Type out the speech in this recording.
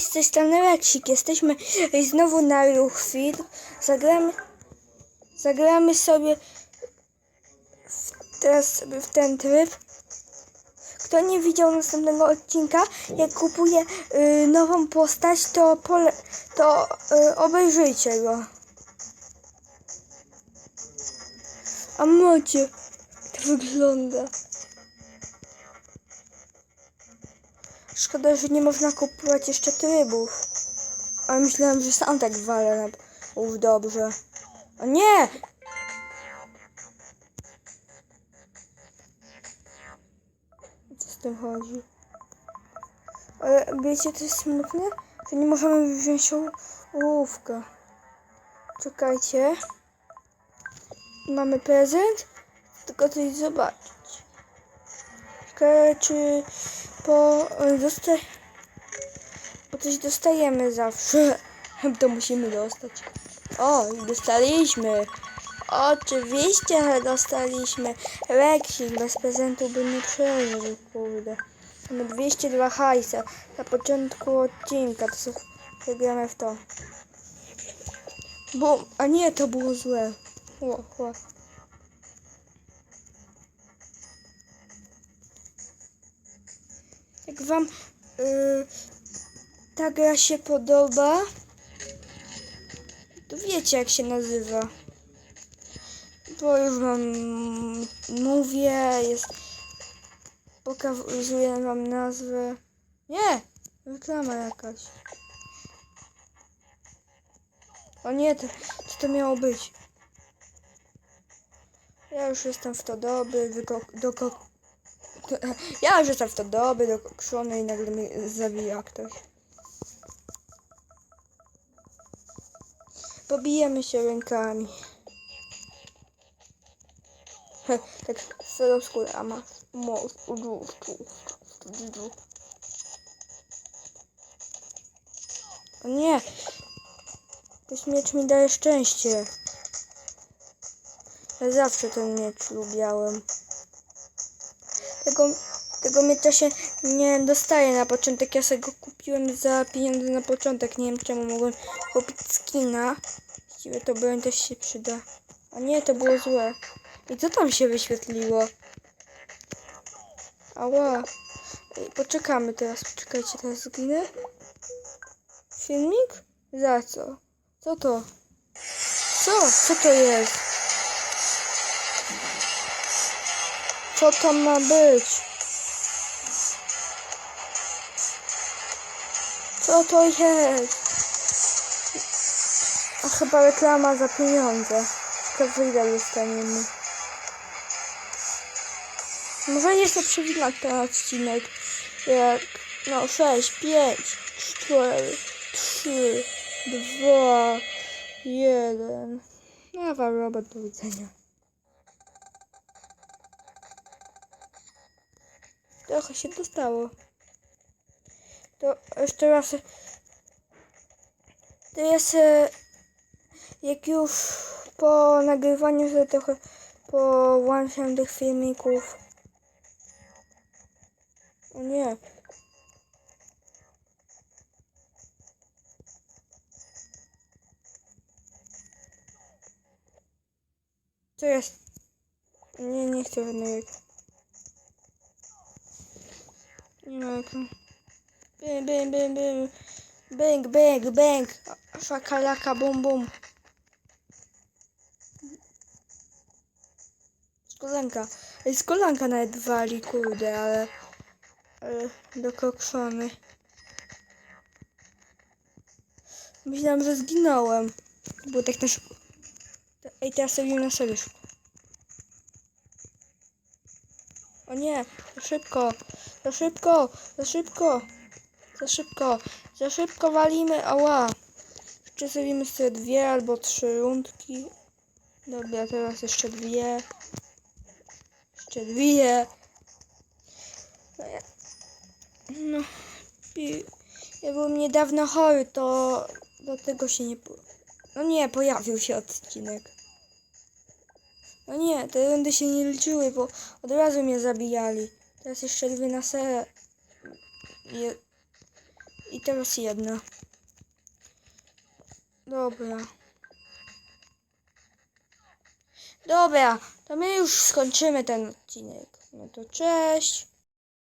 Z tej strony Reksik. Jesteśmy znowu na Ruchwil. Zagramy, zagramy sobie w, teraz sobie w ten tryb. Kto nie widział następnego odcinka, jak kupuje y, nową postać, to, pole, to y, obejrzyjcie go. A macie, to wygląda. Szkoda, że nie można kupować jeszcze trybów. Ale myślałem, że sam tak walę. na- Uf, dobrze. O nie! Co z tym chodzi? Ale wiecie, to jest smutne, że nie możemy wziąć oł- ołówka. Czekajcie. Mamy prezent, tylko coś zobaczyć. Ciekawe, czy po dosta... Bo coś dostajemy zawsze. To musimy dostać. O, dostaliśmy. Oczywiście, że dostaliśmy. Reksik bez prezentu by nie przeżył, kurde. Mamy 202 hajsa na początku odcinka. To sobie wygramy w to. Bo, a nie, to było złe. O, o. Jak wam y, ta gra się podoba, to wiecie jak się nazywa. Bo już wam mówię, jest pokazuję wam nazwę. Nie! Reklama jakaś. O nie, to, co to miało być? Ja już jestem w to doby, wyko- do ko- ja jestem w to doby, dokokszony i nagle mnie zabija ktoś. Pobijemy się rękami. Tak swoją skórę, a masz most, O nie! Ten miecz mi daje szczęście. Ja zawsze ten miecz lubiałem. Tego, tego miecza się nie dostaje na początek. Ja sobie go kupiłem za pieniądze na początek. Nie wiem czemu mogłem kupić skina. Właściwie to broń też się przyda. A nie, to było złe. I co tam się wyświetliło? Ała. Poczekamy teraz. Poczekajcie, teraz zginę. Filmik? Za co? Co to? Co? Co to jest? Co to ma być? Co to jest? A chyba reklama za pieniądze. Ciekawe ile dostaniemy. Może jeszcze przewidać ten odcinek. Jak no 6, 5, 4, 3, 2, 1. No, robot do widzenia. Trochę się dostało. To jeszcze raz. To jest e, jak już po nagrywaniu sobie trochę powłączam tych filmików. O nie. Co jest? Nie, nie chcę żadnej Nie ma ekran. Bang, bang, bang, bang. Bang, bang, bang. Szakalaka, bum, bum. Z kolanka. Ej, z nawet wali, kurde, ale... ale dokokszony. Myślałam, że zginąłem. Było tak na szybko. Ej, teraz sobie na serio szybko. O nie, szybko, za szybko, za szybko, za szybko, za szybko walimy, ała. Jeszcze zrobimy sobie dwie albo trzy rundki. Dobra, teraz jeszcze dwie. Jeszcze dwie. No ja, byłem niedawno chory, to do tego się nie... No nie, pojawił się odcinek. No nie, te rundy się nie liczyły, bo od razu mnie zabijali. Teraz jeszcze dwie na serę. Je... I teraz jedna. Dobra. Dobra, to my już skończymy ten odcinek. No to cześć.